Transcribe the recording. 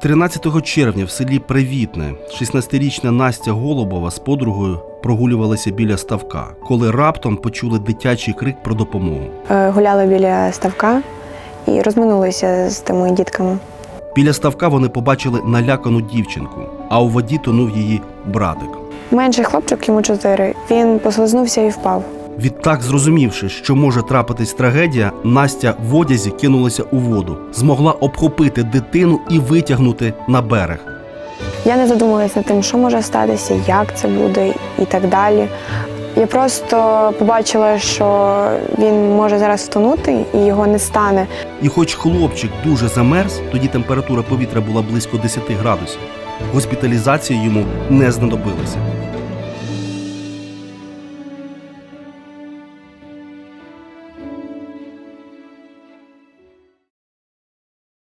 13 червня в селі Привітне 16-річна Настя Голубова з подругою прогулювалася біля ставка, коли раптом почули дитячий крик про допомогу. Е, Гуляли біля ставка і розминулися з тими дітками. Біля ставка вони побачили налякану дівчинку, а у воді тонув її братик. Менший хлопчик, йому чотири, він послизнувся і впав. Відтак, зрозумівши, що може трапитись трагедія, Настя в одязі кинулася у воду, змогла обхопити дитину і витягнути на берег. Я не задумувалася над тим, що може статися, як це буде і так далі. Я просто побачила, що він може зараз втонути і його не стане. І хоч хлопчик дуже замерз, тоді температура повітря була близько 10 градусів. Госпіталізація йому не знадобилася.